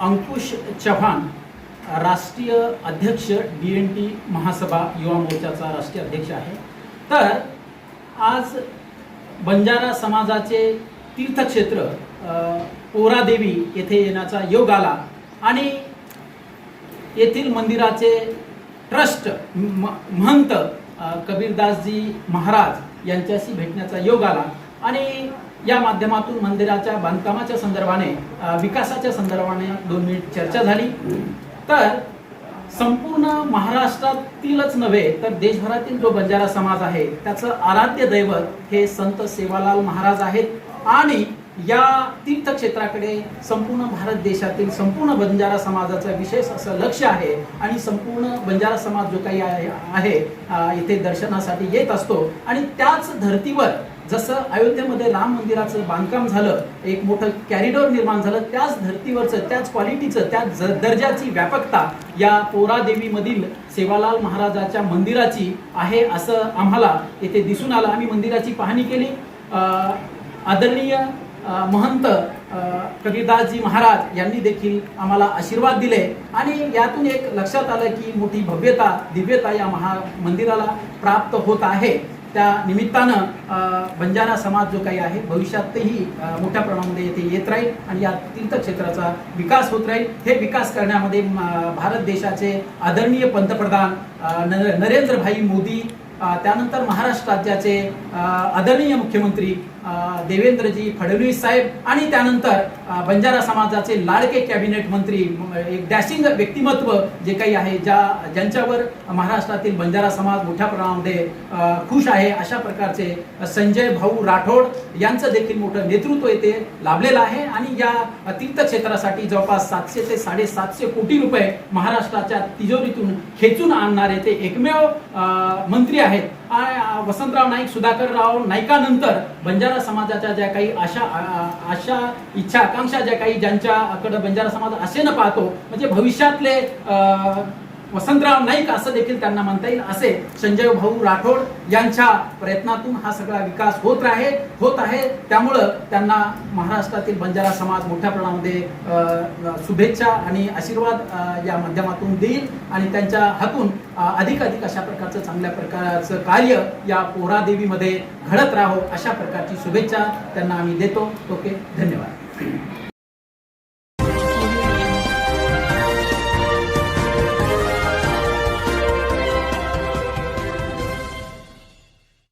अंकुश चव्हाण राष्ट्रीय अध्यक्ष D N T महासभा युवा मोर्चाचा राष्ट्रीय अध्यक्ष आहे. तर आज बंजारा समाजाचे तीर्थक्षेत्र पोरादेवी येथे येण्याचा योग आला आणि येथील मंदिराचे ट्रस्ट म- महंत कबीरदासजी महाराज यांच्याशी भेटण्याचा योग आला आणि या माध्यमातून मंदिराच्या बांधकामाच्या संदर्भाने विकासाच्या संदर्भाने दोन मिनिट चर्चा झाली. तर संपूर्ण महाराष्ट्रातीलच नव्हे तर देशभरातील जो बंजारा समाज आहे त्याचं आराध्य दैवत हे संत सेवालाल महाराज आहेत. आणि या तीर्थक्षेत्राकडे संपूर्ण भारत देशातील संपूर्ण बंजारा समाजाचं विशेष असं लक्ष आहे आणि संपूर्ण बंजारा समाज जो काही आहे इथे दर्शनासाठी येत असतो. आणि त्याच धर्तीवर जसं अयोध्येमध्ये राम मंदिराचं बांधकाम झालं एक मोठं कॅरिडॉर निर्माण झालं त्याच धर्तीवरचं त्याच क्वालिटीचं त्याच दर्जाची व्यापकता या पोरादेवीमधील सेवालाल महाराजाच्या मंदिराची आहे असं आम्हाला येथे दिसून आलं. आम्ही मंदिराची पाहणी केली. आदरणीय महंत कबीरदासजी महाराज यांनी देखील आम्हाला आशीर्वाद दिले. आणि यातून एक लक्षात आलं की मोठी भव्यता दिव्यता या महा मंदिराला प्राप्त होत आहे. त्या निमित्तानं बंजारा समाज जो काही आहे भविष्यातही मोठ्या प्रमाणामध्ये येथे येत राहील आणि या तीर्थक्षेत्राचा विकास होत राहील. हे विकास करण्यामध्ये भारत देशाचे आदरणीय पंतप्रधान नरेंद्रभाई मोदी त्यानंतर महाराष्ट्र राज्याचे आदरणीय मुख्यमंत्री देवेंद्रजी फडणवीस साहेब आणि त्यानंतर बंजारा समाजाचे लाडके कॅबिनेट मंत्री एक डॅशिंग व्यक्तिमत्व जे काही आहे ज्या ज्यांच्यावर महाराष्ट्रातील बंजारा समाज मोठ्या प्रमाणामध्ये खुश आहे अशा प्रकारचे संजय भाऊ राठोड यांचं देखील मोठं नेतृत्व येथे लाभलेलं आहे. आणि या तीर्थक्षेत्रासाठी जवळपास सातशे ते साडेसातशे कोटी रुपये महाराष्ट्राच्या तिजोरीतून खेचून आणणारे ते एकमेव मंत्री आहेत. वसंतराव नाईक सुधाकरराव नाईकानंतर बंजारा समाजाच्या ज्या काही आशा आशा इच्छा आकांक्षा ज्या काही ज्यांच्याकडे बंजारा समाज असे न पाहतो म्हणजे भविष्यातले अं वसंतराव नाईक असं देखील त्यांना म्हणता येईल. असे संजय भाऊ राठोड यांच्या प्रयत्नातून हा सगळा विकास होत आहे होत आहे. त्यामुळं त्यांना महाराष्ट्रातील बंजारा समाज मोठ्या प्रमाणामध्ये शुभेच्छा आणि आशीर्वाद या माध्यमातून देईल आणि त्यांच्या हातून अधिक अधिक अशा प्रकारचं चांगल्या प्रकारचं कार्य या पोहरादेवीमध्ये घडत राहो अशा प्रकारची शुभेच्छा त्यांना आम्ही देतो. ओके धन्यवाद.